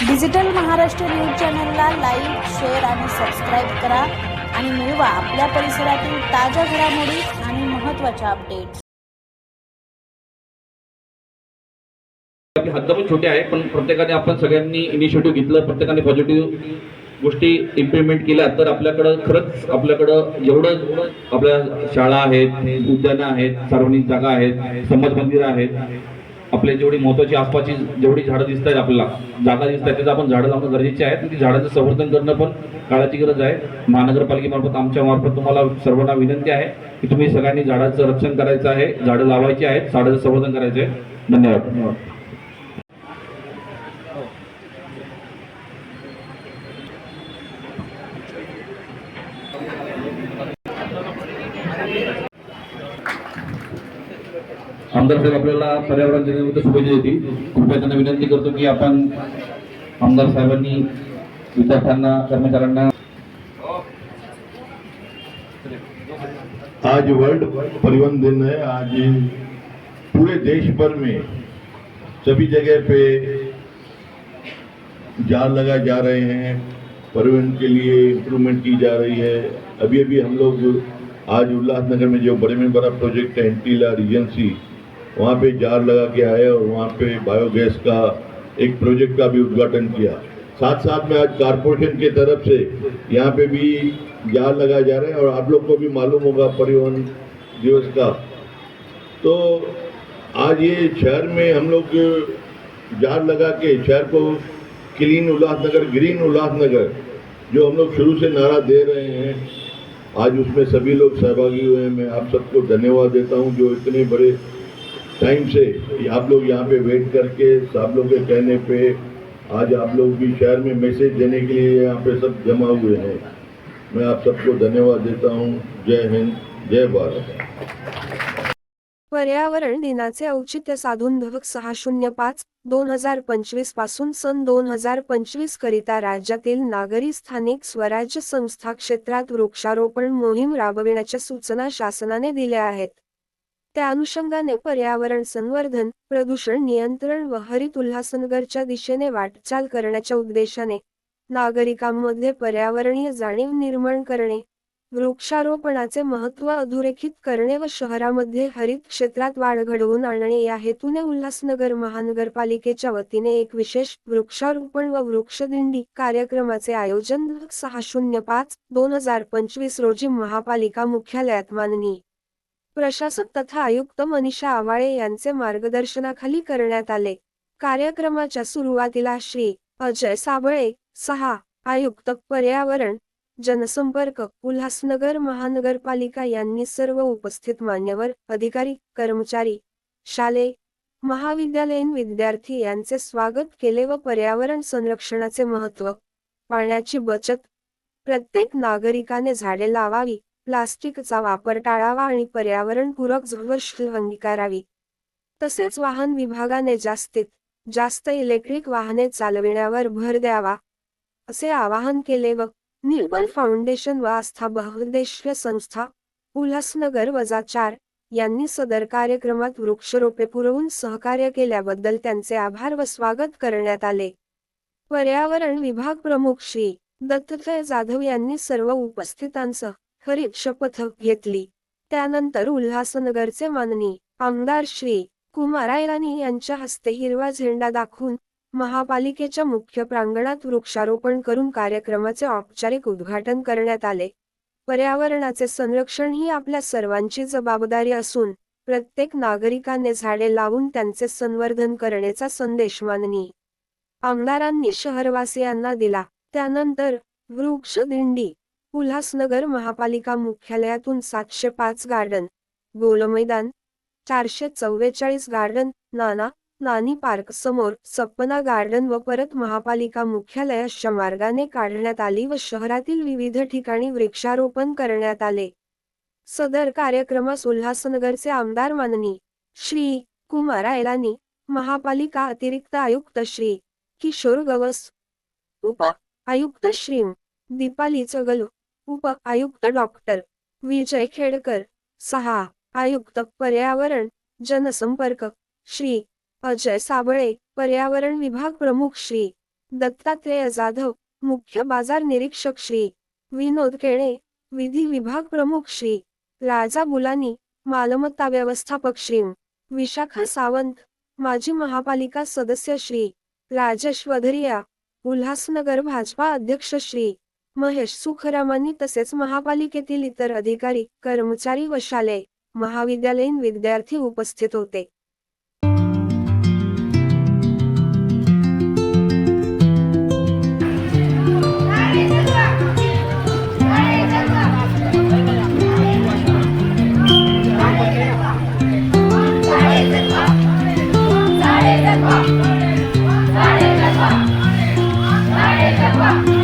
Digital Maharashtra news चॅनलला like share आणि subscribe करा आणि मिळवा आपल्या परिसरातील ताज्या घडामोडी आणि महत्त्वाच्या अपडेट्स आपले हद्द पण छोटे आहे पण प्रत्येकाने आपण सगळ्यांनी इनिशिएटिव्ह घेतलं प्रत्येकाने पॉझिटिव्ह गोष्टी इम्प्लिमेंट केल्या तर आपल्याकडं खरंच आपल्याकडं जेवढं आपल्या शाळा आहेत उद्यानं आहेत सार्वजनिक जागा आहेत समाज मंदिरं आहेत. आपले जेवढी महत्वाची आसपासची जेवढी झाडं दिसत आहेत आपल्याला जागा दिसत आहेत त्याचं आपण झाडं लावणं गरजेचे आहे. आणि ती झाडांचं संवर्धन करणं पण काळाची गरज आहे. महानगरपालिकेमार्फत आमच्या मार्फत तुम्हाला सर्वांना विनंती आहे की तुम्ही सगळ्यांनी झाडाचं रक्षण करायचं आहे झाडं लावायची आहेत झाडाचं संवर्धन करायचं आहे. धन्यवाद. आमदार साहेब आपल्याला पर्यावरण दिनानिमित्त शुभेच्छा देतील. कृपया त्यांना विनंती करतो की आमदार साहेबांनी, विद्यार्थ्यांना, कर्मचाऱ्यांना आज वर्ल्ड परिवहन दिन है. आज पूरे देश भर में सभी जगह पे जाल लगाए जा रहे हैं. परिवहन के लिए इम्प्रूवमेंट की जा रही है. अभी अभी हम लोग आज उल्लासनगर में जो बड़े में बड़ा प्रोजेक्ट है एंटीला रीजेंसी वहाँ पे जार लगा के आए और वहाँ पे बायोगैस का एक प्रोजेक्ट का भी उद्घाटन किया। साथ साथ में आज कारपोरेशन के तरफ़ से यहाँ पे भी जार लगाए जा रहे हैं और आप लोग को भी मालूम होगा परिवहन दिवस का। तो आज ये शहर में हम लोग जार लगा के शहर को क्लीन उल्लासनगर ग्रीन उल्लासनगर, जो हम लोग शुरू से नारा दे रहे हैं, आज उसमें सभी लोग सहभागी हुए हैं। मैं आप सबको धन्यवाद देता हूँ जो इतने बड़े टाइम से आप लोग यहाँ पे वेट करके आप लोग के कहने पे आज आप लोग भी शहर में मैसेज देने के लिए यहाँ पे सब जमा हुए हैं। मैं आप सबको धन्यवाद देता हूँ। जय हिंद जय भारत। पर्यावरण दिनाचे औचित्य साधून धवक सहा शून्य पाच दोन हजार पंचवीसपासून सन दोन हजार पंचवीस करिता राज्यातील नागरी स्थानिक स्वराज्य संस्था क्षेत्रात वृक्षारोपण मोहीम राबविण्याच्या सूचना शासनाने दिल्या आहेत. त्या अनुषंगाने पर्यावरण संवर्धन प्रदूषण नियंत्रण व हरित उल्हासनगरच्या दिशेने वाटचाल करण्याच्या उद्देशाने नागरिकांमध्ये पर्यावरणीय जाणीव निर्माण करणे वृक्षारोपणाचे महत्त्व अधोरेखित करणे व शहरामध्ये हरित क्षेत्रात वाढ घडवून आणणे या हेतूने उल्हासनगर महानगरपालिकेच्या वतीने एक विशेष वृक्षारोपण व वृक्षदिंडी कार्यक्रमाचे आयोजन सहा शून्य पाच दोन हजार पंचवीस रोजी महापालिका मुख्यालयात माननी प्रशासक तथा आयुक्त मनीषा आवाळे यांचे मार्गदर्शनाखाली करण्यात आले. कार्यक्रमाच्या सुरुवातीला श्री. अजय साबळे सहा. आयुक्त पर्यावरण जनसंपर्क उल्हासनगर महानगरपालिका यांनी सर्व उपस्थित मान्यवर अधिकारी कर्मचारी शाले महाविद्यालयीन विद्यार्थी यांचे स्वागत केले व पर्यावरण संरक्षणाचे महत्त्व पाण्याची बचत प्रत्येक नागरिकाने झाडे लावावी प्लास्टिकचा वापर टाळावा आणि पर्यावरणपूरक झुळवश अंगीकारावी तसेच वाहन विभागाने जास्तीत जास्त इलेक्ट्रिक वाहने चालविण्यावर भर द्यावा असे आवाहन केले व निर्मल फाउंडेशन व आस्था बहुउद्देशीय संस्था उल्हासनगर वजा चार यांनी सदर कार्यक्रमात वृक्षरोपे पुरवून सहकार्य केल्याबद्दल त्यांचे आभार व स्वागत करण्यात आले. पर्यावरण विभाग प्रमुख श्री दत्तय जाधव यांनी सर्व उपस्थितांसह हरित शपथ घेतली. त्यानंतर उल्हासनगरचे माननी आमदार श्री कुमार आयरानी यांच्या हस्ते हिरवा झेंडा दाखवून महापालिकेच्या मुख्य प्रांगणात वृक्षारोपण करून कार्यक्रमाचे औपचारिक उद्घाटन करण्यात आले. पर्यावरणाचे संरक्षण ही आपल्या सर्वांची जबाबदारी असून प्रत्येक नागरिकाने झाडे लावून त्यांचे संवर्धन करण्याचा संदेश माननी आमदारांनी शहरवासियांना दिला. त्यानंतर वृक्ष दिंडी उल्हासनगर महापालिका मुख्यालयातून सातशे पाच गार्डन गोल मैदान चारशे चव्वेचाळीस गार्डन नाना नानी पार्क समोर सपना गार्डन व परत महापालिका मुख्यालयाच्या मार्गाने काढण्यात आली व शहरातील विविध ठिकाणी वृक्षारोपण करण्यात आले. सदर कार्यक्रमास उल्हासनगरचे आमदार माननी श्री कुमार आयलानी महापालिका अतिरिक्त आयुक्त श्री किशोर गवस उप आयुक्त श्री दीपाली चगलू उप आयुक्त डॉक्टर विजय खेडकर सहा आयुक्त पर्यावरण जनसंपर्क श्री अजय साबळे पर्यावरण विभाग प्रमुख श्री दत्तात्रेय जाधव मुख्य बाजार निरीक्षक श्री विनोद केळे विधी विभाग प्रमुख श्री राजा बुलानी मालमत्ता व्यवस्थापक श्री विशाखा सावंत माजी महापालिका सदस्य श्री राजेश वधरिया उल्हासनगर भाजपा अध्यक्ष श्री महेश सुखरामांनी तसेच महापालिकेतील इतर अधिकारी कर्मचारी व शालेय महाविद्यालयीन विद्यार्थी उपस्थित होते Sarezepa!